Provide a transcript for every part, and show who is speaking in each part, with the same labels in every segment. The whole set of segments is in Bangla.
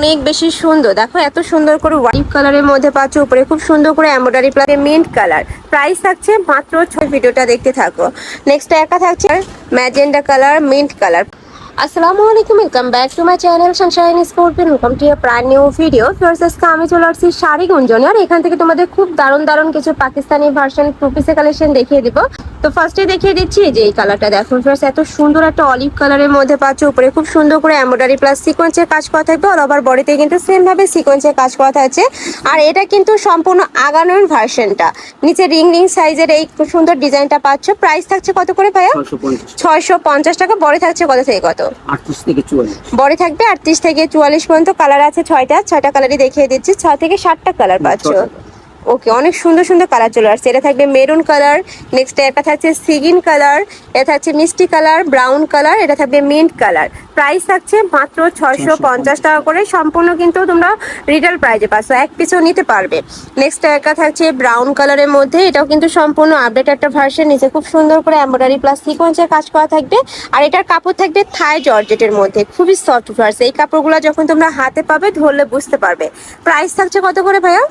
Speaker 1: অনেক বেশি সুন্দর। দেখো, এত সুন্দর করে হোয়াইট কালারের মধ্যে পাচ্ছ, উপরে খুব সুন্দর করে embroidery plus mint colour price থাকছে মাত্র ছয় ভিডিওটা দেখতে থাকো। নেক্সট একা থাকছে ম্যাজেন্ডা কালার মিন্ট কালার আসসালামু আলাইকুম welcome back to my channel sunshine sport pin welcome to প্রাণ নিউ ভিডিও ফার্স্ট আজকে আমি চলে আসছি শাড়ি গুঞ্জনে। আর এখান থেকে তোমাদের খুব দারুণ দারুণ কিছু পাকিস্তানি ভার্সন টু পিসের কালেকশন দেখিয়ে দিব। তো ফার্স্টে দেখিয়ে দিচ্ছি যে এই কালারটা দেখো ফার্স্ট এত সুন্দর একটা অলিভ কালারের মধ্যে পাচ্ছ। উপরে খুব সুন্দর করে এমব্রয়ডারি প্লাস সিকোয়েন্সের কাজ করা থাকবে। অল ওভার বডিতে কিন্তু সেম ভাবে সিকোয়েন্সের কাজ করা থাকছে আর এটা কিন্তু সম্পূর্ণ আগানোর ভার্সনটা নিচে রিং রিং সাইজের এই সুন্দর ডিজাইনটা পাচ্ছ। প্রাইস থাকছে কত করে ভাইয়া? ছয়শো পঞ্চাশ। টাকা। বড় থাকছে কত থেকে কত?
Speaker 2: আটত্রিশ থেকে চুয়াল্লিশ।
Speaker 1: বডি থাকবে আটত্রিশ থেকে চুয়াল্লিশ পর্যন্ত কালার আছে ছয়টা ছয়টা কালারই দেখিয়ে দিচ্ছি ছয় থেকে সাতটা কালার পাচ্ছ। ওকে অনেক সুন্দর সুন্দর কালার চলে আসছে। এটা থাকবে মেরুন কালার নেক্সট এটা থাকছে সিগিন কালার এটা থাকছে মিষ্টি কালার ব্রাউন কালার এটা থাকবে মিন্ট কালার। প্রাইস থাকছে মাত্র ছয়শো পঞ্চাশ টাকা করে। সম্পূর্ণ কিন্তু তোমরা রিটেল প্রাইজে পাচ্ছ। এক পিছও নিতে পারবে। নেক্সট একটা থাকছে ব্রাউন কালারের মধ্যে। এটাও কিন্তু সম্পূর্ণ আপডেট একটা ভার্সন নিচে। খুব সুন্দর করে এমব্রয়ডারি প্লাস সিকোয়েন্সের কাজ করা থাকবে। আর এটার কাপড় থাকবে থাই জর্জেটের মধ্যে। খুবই সফট ভার্স এই কাপড়গুলো যখন তোমরা হাতে পাবে ধরলে বুঝতে পারবে। প্রাইস থাকছে কত করে ভাইয়া?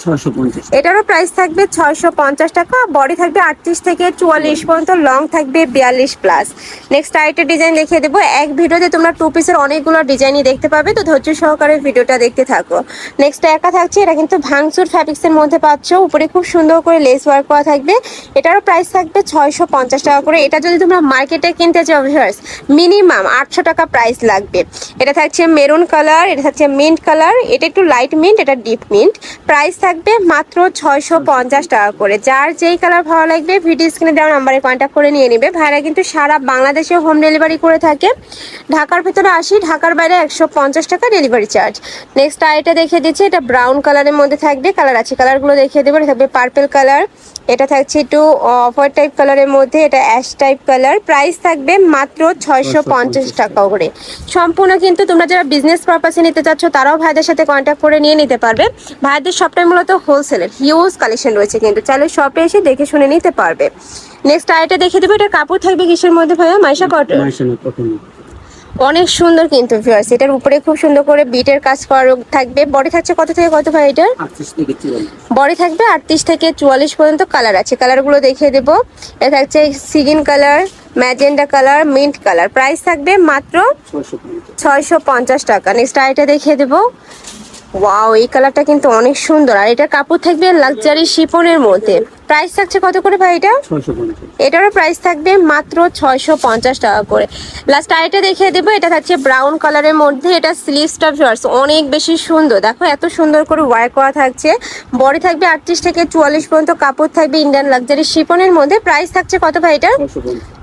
Speaker 1: এটারও প্রাইস থাকবে ছয়শো পঞ্চাশ টাকা। বডি থাকবে আটত্রিশ থেকে চুয়াল্লিশ পর্যন্ত। লং থাকবে বিয়াল্লিশ প্লাস নেক্সট আরেকটা ডিজাইন দেখিয়ে দেবো। এক ভিডিওতে তোমরা টু পিসের অনেকগুলো ডিজাইনই দেখতে পাবে, তো ধৈর্য সহকারে ভিডিওটা দেখতে থাকো। নেক্সট একা থাকছে এটা কিন্তু ভাঙচুর ফ্যাব্রিক্সের মধ্যে পাচ্ছ। উপরে খুব সুন্দর করে লেস ওয়ার্ক করা থাকবে। এটারও প্রাইস থাকবে ছয়শো পঞ্চাশ টাকা করে। এটা যদি তোমরা মার্কেটে কিনতে চাও ভিউয়ার্স মিনিমাম আটশো টাকা প্রাইস লাগবে। এটা থাকছে মেরুন কালার এটা থাকছে মিন্ট কালার এটা একটু লাইট মিন্ট এটা ডিপ মিন্ট প্রাইস থাকবে মাত্র ছয়শো পঞ্চাশ টাকা করে। যার যেই কালার ভালো লাগবে ভিডিও স্ক্রিনে দেওয়া নাম্বারে কন্ট্যাক্ট করে নিয়ে নেবে। ভাইরা কিন্তু সারা বাংলাদেশে হোম ডেলিভারি করে থাকে। ঢাকার ভিতরে আসি ঢাকার বাইরে একশো পঞ্চাশ টাকা ডেলিভারি চার্জ নেক্সট আইটা দেখিয়ে দিচ্ছি এটা ব্রাউন কালারের মধ্যে থাকবে কালার আছে। কালারগুলো দেখিয়ে দেবো থাকবে পার্পেল কালার এটা থাকছে একটু অফার টাইপ কালারের মধ্যে এটা অ্যাশ টাইপ কালার প্রাইস থাকবে মাত্র ছয়শো পঞ্চাশ টাকা করে। সম্পূর্ণ কিন্তু তোমরা যারা বিজনেস পারপাসে নিতে চাচ্ছ তারাও ভাইদের সাথে কন্ট্যাক্ট করে নিয়ে নিতে পারবে। ভাইদের সবটাই মূলত হোলসেলের হিউজ কালেকশন রয়েছে কিন্তু। চাইলে শপে এসে দেখে শুনে নিতে পারবে। নেক্সট আইটা দেখে দেবো এটা কাপড় থাকবে কিসের মধ্যে ভাইয়া? মাইশা কটন অনেক সুন্দর কিন্তু ভিউয়ার্স এটার উপরে খুব সুন্দর করে বিটের কাজ করা থাকবে। বডি থাকছে কত থেকে কত ভাই
Speaker 2: এটা
Speaker 1: বডি থাকবে আটত্রিশ থেকে চুয়াল্লিশ পর্যন্ত কালার আছে। কালারগুলো দেখিয়ে দেবো। এটা থাকছে sea green colour magenta colour mint colour price থাকবে মাত্র ছয়শো পঞ্চাশ। টাকা। নেক্সট আইটা দেখিয়ে দেবো। ওয়াও এই কালারটা কিন্তু অনেক সুন্দর। আর এটা কাপড় থাকবে লাক্সারি শিপনের মধ্যে। প্রাইস থাকছে কত করে ভাই এটা? এটারও প্রাইস থাকবে মাত্র ছয়শো পঞ্চাশ টাকা করে। লাস্ট আইটা দেখিয়ে দেবো এটা থাকছে ব্রাউন কালারের মধ্যে। এটা স্লিভসটা ভিউয়ার্স অনেক বেশি সুন্দর। দেখো এত সুন্দর করে ওয়ার করা থাকছে। বডি থাকবে আটত্রিশ থেকে চুয়াল্লিশ পর্যন্ত কাপড় থাকবে ইন্ডিয়ান লাক্সারি শিপনের মধ্যে। প্রাইস থাকছে কত ভাই এটা?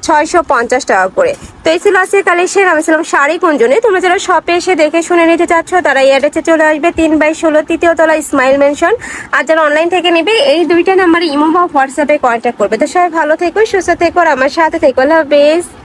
Speaker 1: ছয়শো পঞ্চাশ টাকা করে। তো এই ছিল আজকের কালেকশন আমি ছিলাম শাড়ি কুঞ্জনে। তোমরা যারা শপে এসে দেখে শুনে নিতে চাচ্ছ, তারা এই অ্যাড্রেসে চলে আসবে তিন বাই ষোলো, তৃতীয় তলা স্মাইল মেনশন আর যারা অনলাইন থেকে নেবে, এই দুইটা নাম্বারে ইমো বা হোয়াটসঅ্যাপে কন্ট্যাক্ট করবে। তো সবাই ভালো থেকো, সুস্থ থেকো, আর আমার সাথে থেকো। হাফেজ।